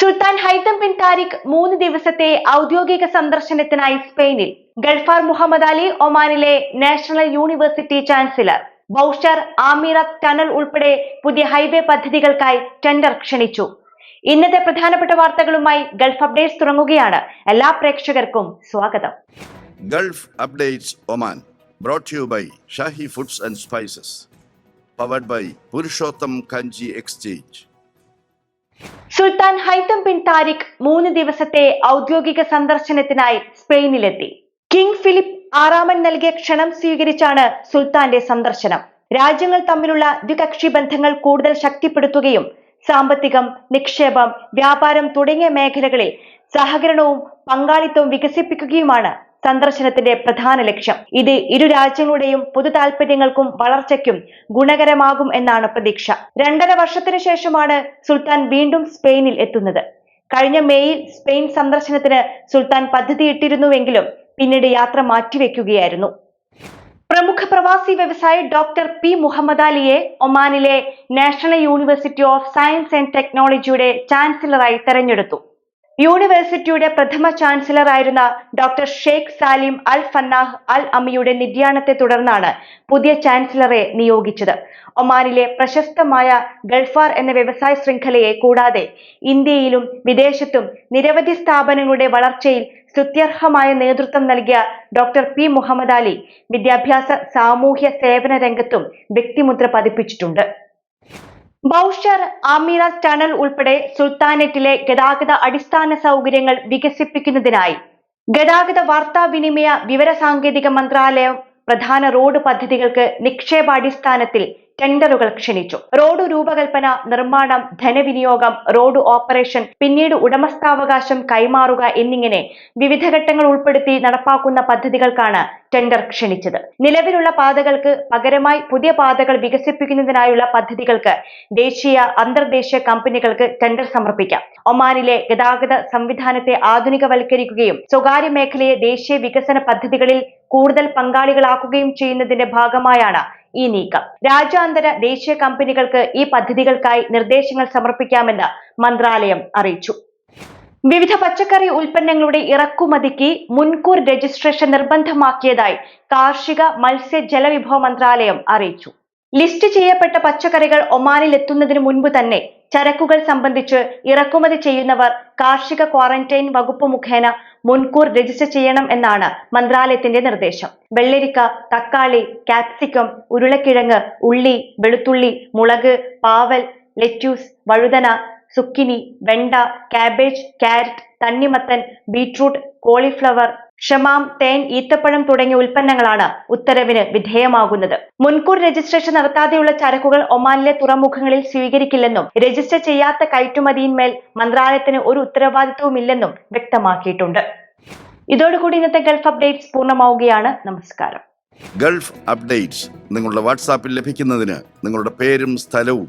സുൽത്താൻ Haitham bin Tariq മൂന്ന് ദിവസത്തെ ഔദ്യോഗിക സന്ദർശനത്തിനായി സ്പെയിനിൽ. ഗൾഫാർ മുഹമ്മദ് അലി ഒമാനിലെ national university chancellor. Bausher Amerat tunnel ഉൾപ്പെടെ പുതിയ ഹൈവേ പദ്ധതികൾക്കായി ടെൻഡർ ക്ഷണിച്ചു. ഇന്നത്തെ പ്രധാനപ്പെട്ട വാർത്തകളുമായി ഗൾഫ് അപ്ഡേറ്റ്സ് തുടങ്ങുകയാണ്. എല്ലാ പ്രേക്ഷകർക്കും സ്വാഗതം. Gulf updates Oman brought you by Shahi foods and spices powered by Purushottam Kanji exchange. Sultan Haitham bin Tariq മൂന്ന് ദിവസത്തെ ഔദ്യോഗിക സന്ദർശനത്തിനായി സ്പെയിനിലെത്തി. കിങ് ഫിലിപ്പ് ആറാമൻ നൽകിയ ക്ഷണം സ്വീകരിച്ചാണ് സുൽത്താന്റെ സന്ദർശനം. രാജ്യങ്ങൾ തമ്മിലുള്ള ദ്വികക്ഷി ബന്ധങ്ങൾ കൂടുതൽ ശക്തിപ്പെടുത്തുകയും സാമ്പത്തികം നിക്ഷേപം വ്യാപാരം തുടങ്ങിയ മേഖലകളിൽ സഹകരണവും പങ്കാളിത്തവും വികസിപ്പിക്കുകയുമാണ് സന്ദർശനത്തിന്റെ പ്രധാന ലക്ഷ്യം. ഇത് ഇരു രാജ്യങ്ങളുടെയും പൊതു താൽപര്യങ്ങൾക്കും വളർച്ചയ്ക്കും ഗുണകരമാകും എന്നാണ് പ്രതീക്ഷ. രണ്ടര വർഷത്തിനു ശേഷമാണ് സുൽത്താൻ വീണ്ടും സ്പെയിനിൽ എത്തുന്നത്. കഴിഞ്ഞ മെയ്യിൽ സ്പെയിൻ സന്ദർശനത്തിന് സുൽത്താൻ പദ്ധതിയിട്ടിരുന്നുവെങ്കിലും പിന്നീട് യാത്ര മാറ്റിവെക്കുകയായിരുന്നു. പ്രമുഖ പ്രവാസി വ്യവസായി ഡോക്ടർ പി മുഹമ്മദ് അലിയെ ഒമാനിലെ national university of science and ടെക്നോളജിയുടെ ചാൻസലറായി തെരഞ്ഞെടുത്തു. യൂണിവേഴ്സിറ്റിയുടെ പ്രഥമ ചാൻസലർ ആയിരുന്ന doctor Sheikh Salim Al Fannah Al അമിയുടെ നിര്യാണത്തെ തുടർന്നാണ് പുതിയ ചാൻസലറെ നിയോഗിച്ചത്. ഒമാനിലെ പ്രശസ്തമായ ഗൾഫാർ എന്ന വ്യവസായ ശൃംഖലയെ കൂടാതെ ഇന്ത്യയിലും വിദേശത്തും നിരവധി സ്ഥാപനങ്ങളുടെ വളർച്ചയിൽ സ്തുത്യർഹമായ നേതൃത്വം നൽകിയ ഡോക്ടർ പി മുഹമ്മദ് അലി വിദ്യാഭ്യാസ സാമൂഹ്യ സേവന രംഗത്തും വ്യക്തിമുദ്ര പതിപ്പിച്ചിട്ടുണ്ട്. ബൌഷർ ആമിറ ടണൽ ഉൾപ്പെടെ സുൽത്താനറ്റിലെ ഗതാഗത അടിസ്ഥാന സൗകര്യങ്ങൾ വികസിപ്പിക്കുന്നതിനായി ഗതാഗത വാർത്താവിനിമയ വിവരസാങ്കേതിക മന്ത്രാലയം പ്രധാന റോഡ് പദ്ധതികൾക്ക് നിക്ഷേപാടിസ്ഥാനത്തിൽ ടെൻഡറുകൾ ക്ഷണിച്ചു. റോഡ് രൂപകൽപ്പന നിർമ്മാണം ധനവിനിയോഗം റോഡ് ഓപ്പറേഷൻ പിന്നീട് ഉടമസ്ഥാവകാശം കൈമാറുക എന്നിങ്ങനെ വിവിധ ഘട്ടങ്ങൾ ഉൾപ്പെടുത്തി നടപ്പാക്കുന്ന പദ്ധതികൾക്കാണ് ടെൻഡർ ക്ഷണിച്ചത്. നിലവിലുള്ള പാതകൾക്ക് പകരമായി പുതിയ പാതകൾ വികസിപ്പിക്കുന്നതിനായുള്ള പദ്ധതികൾക്ക് ദേശീയ അന്തർദേശീയ കമ്പനികൾക്ക് ടെൻഡർ സമർപ്പിക്കാം. ഒമാനിലെ ഗതാഗത സംവിധാനത്തെ ആധുനികവൽക്കരിക്കുകയും സ്വകാര്യ മേഖലയെ ദേശീയ വികസന പദ്ധതികളിൽ കൂടുതൽ പങ്കാളികളാക്കുകയും ചെയ്യുന്നതിന്റെ ഭാഗമായാണ് ഈ നീക്കം. രാജ്യാന്തര ദേശീയ കമ്പനികൾക്ക് ഈ പദ്ധതികൾക്കായി നിർദ്ദേശങ്ങൾ സമർപ്പിക്കാമെന്ന് മന്ത്രാലയം അറിയിച്ചു. വിവിധ പച്ചക്കറി ഉൽപ്പന്നങ്ങളുടെ ഇറക്കുമതിക്ക് മുൻകൂർ രജിസ്ട്രേഷൻ നിർബന്ധമാക്കിയതായി കാർഷിക മത്സ്യ ജലവിഭവ മന്ത്രാലയം അറിയിച്ചു. ലിസ്റ്റ് ചെയ്യപ്പെട്ട പച്ചക്കറികൾ ഒമാനിൽ എത്തുന്നതിന് മുൻപ് തന്നെ ചരക്കുകൾ സംബന്ധിച്ച് ഇറക്കുമതി ചെയ്യുന്നവർ കാർഷിക ക്വാറന്റൈൻ വകുപ്പ് മുഖേന മുൻകൂർ രജിസ്റ്റർ ചെയ്യണം എന്നാണ് മന്ത്രാലയത്തിന്റെ നിർദ്ദേശം. വെള്ളരിക്ക തക്കാളി കാപ്സിക്കം ഉരുളക്കിഴങ്ങ് ഉള്ളി വെളുത്തുള്ളി മുളക് പാവൽ ലെറ്റ്യൂസ് വഴുതന സുക്കിനി വെണ്ട കാബേജ് കാരറ്റ് തണ്ണിമത്തൻ ബീട്രൂട്ട് കോളിഫ്ലവർ ക്ഷമാം തേൻ ഈത്തപ്പഴം തുടങ്ങിയ ഉൽപ്പന്നങ്ങളാണ് ഉത്തരവിന് വിധേയമാകുന്നത്. മുൻകൂർ രജിസ്ട്രേഷൻ നടത്താതെയുള്ള ചരക്കുകൾ ഒമാനിലെ തുറമുഖങ്ങളിൽ സ്വീകരിക്കില്ലെന്നും രജിസ്റ്റർ ചെയ്യാത്ത കയറ്റുമതിയിന്മേൽ മന്ത്രാലയത്തിന് ഒരു ഉത്തരവാദിത്വവുമില്ലെന്നും വ്യക്തമാക്കിയിട്ടുണ്ട്. ഇതോടുകൂടി ഇന്നത്തെ ഗൾഫ് അപ്ഡേറ്റ്സ് പൂർണമാവുകയാണ്. നമസ്കാരം. ഗൾഫ് അപ്ഡേറ്റ്സ് നിങ്ങളുടെ വാട്സാപ്പിൽ ലഭിക്കുന്നതിന് നിങ്ങളുടെ പേരും സ്ഥലവും